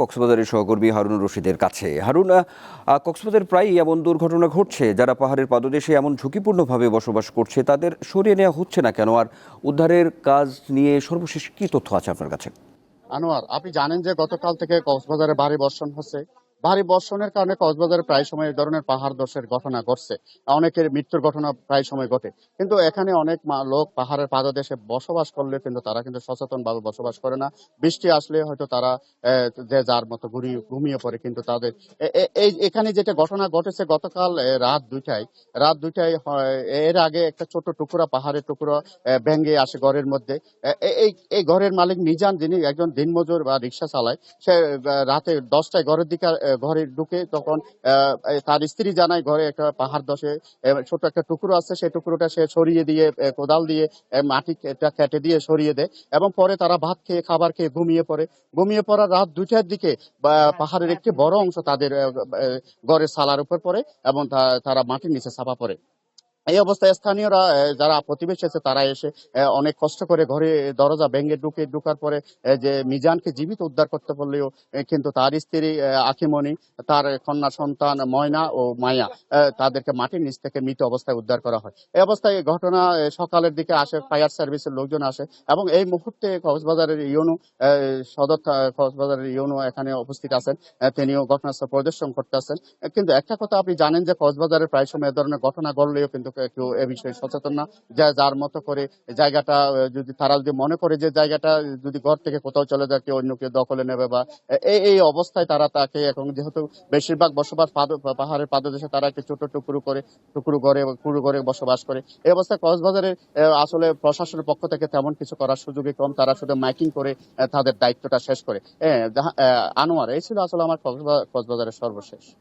কক্সবাজারের সহকর্মী হারুন রশিদের কাছে। হারুন কক্সবাজার প্রায়ই এমন দুর্ঘটনা ঘটছে, যারা পাহাড়ের পাদদেশে এমন ঝুঁকিপূর্ণভাবে বসবাস করছে, তাদের সরিয়ে নেওয়া হচ্ছে না কেন? আর উদ্ধারের কাজ নিয়ে সর্বশেষ কি তথ্য আছে আপনার কাছে? আনোয়ার, আপনি জানেন যে গতকাল থেকে কক্সবাজারে ভারী বর্ষণ হচ্ছে। ভারী বর্ষণের কারণে কক্সবাজারে প্রায় সময় এই ধরনের পাহাড় ধসের ঘটনা ঘটছে। অনেকের মৃত্যুর ঘটনা প্রায় সময় ঘটে। কিন্তু এখানে অনেক লোক পাহাড়ের পাদদেশে বসবাস করলে কিন্তু তারা কিন্তু সচেতন ভাবে বসবাস করে না। বৃষ্টি আসলে হয়তো তারা যে যার মতো ঘুরিয়ে, ঘুমিয়ে পড়ে কিন্তু তাদের। এই এখানে যেটা ঘটনা ঘটেছে গতকাল রাত দুইটায় রাত দুইটায় এর আগে একটা ছোট টুকরা, পাহাড়ের টুকরো ভেঙে আসে ঘরের মধ্যে। এই এই ঘরের মালিক মিজান যিনি একজন দিনমজুর বা রিক্সা চালায়, সে রাতে দশটায় ঘরের দিকে ঘরে ঢুকে তখন তার স্ত্রী জানায় ঘরে একটা পাহাড় দশে ছোট একটা টুকরো আছে, সেই টুকরোটা সে সরিয়ে দিয়ে কোদাল দিয়ে মাটি কেটে দিয়ে সরিয়ে দেয় এবং পরে তারা ভাত খেয়ে, খাবার খেয়ে ঘুমিয়ে পড়ে। ঘুমিয়ে পড়ার রাত দুইটার দিকে পাহাড়ের একটি বড় অংশ তাদের ঘরের সালার উপর পড়ে এবং তারা মাটির নিচে চাপা পড়ে। এই অবস্থায় স্থানীয়রা যারা প্রতিবেশী আছে, তারা এসে অনেক কষ্ট করে ঘরে দরজা ভেঙে ঢুকে, ঢুকার পরে যে মিজানকে জীবিত উদ্ধার করতে পারলেও কিন্তু তার স্ত্রী আখিমণি তার কন্যা সন্তান ময়না ও মায়া তাদেরকে মাটির নিচ থেকে মৃত অবস্থায় উদ্ধার করা হয়। এই অবস্থায় ঘটনা সকালের দিকে আসে, ফায়ার সার্ভিসের লোকজন আসে এবং এই মুহূর্তে কক্সবাজারের ইউনো সদর কক্সবাজারের ইউনো এখানে উপস্থিত আছেন তিনিও ঘটনাস্থল পরিদর্শন করতে আছেন। কিন্তু একটা কথা আপনি জানেন যে কক্সবাজারে প্রায় সময় এ ধরনের ঘটনা ঘটলেও কিন্তু কেউ এ বিষয়ে সচেতন না। যা, যার মতো করে জায়গাটা যদি তারা যদি মনে করে যে জায়গাটা যদি ঘর থেকে কোথাও চলে যায়, কেউ অন্য কেউ দখলে নেবে বা এই এই অবস্থায় তারা তাকে এখন যেহেতু বেশিরভাগ বসবাস পাহাড়ের পাদদেশে তারা একটি ছোট টুকরো করে, টুকরো ঘরে, কুড়ো ঘরে বসবাস করে। এই অবস্থায় কক্সবাজারে আসলে প্রশাসনের পক্ষ থেকে তেমন কিছু করার সুযোগই কম। তারা শুধু মাইকিং করে তাদের দায়িত্বটা শেষ করে। আনোয়ার, এই ছিল আসলে আমার কক্সবাজারের সর্বশেষ।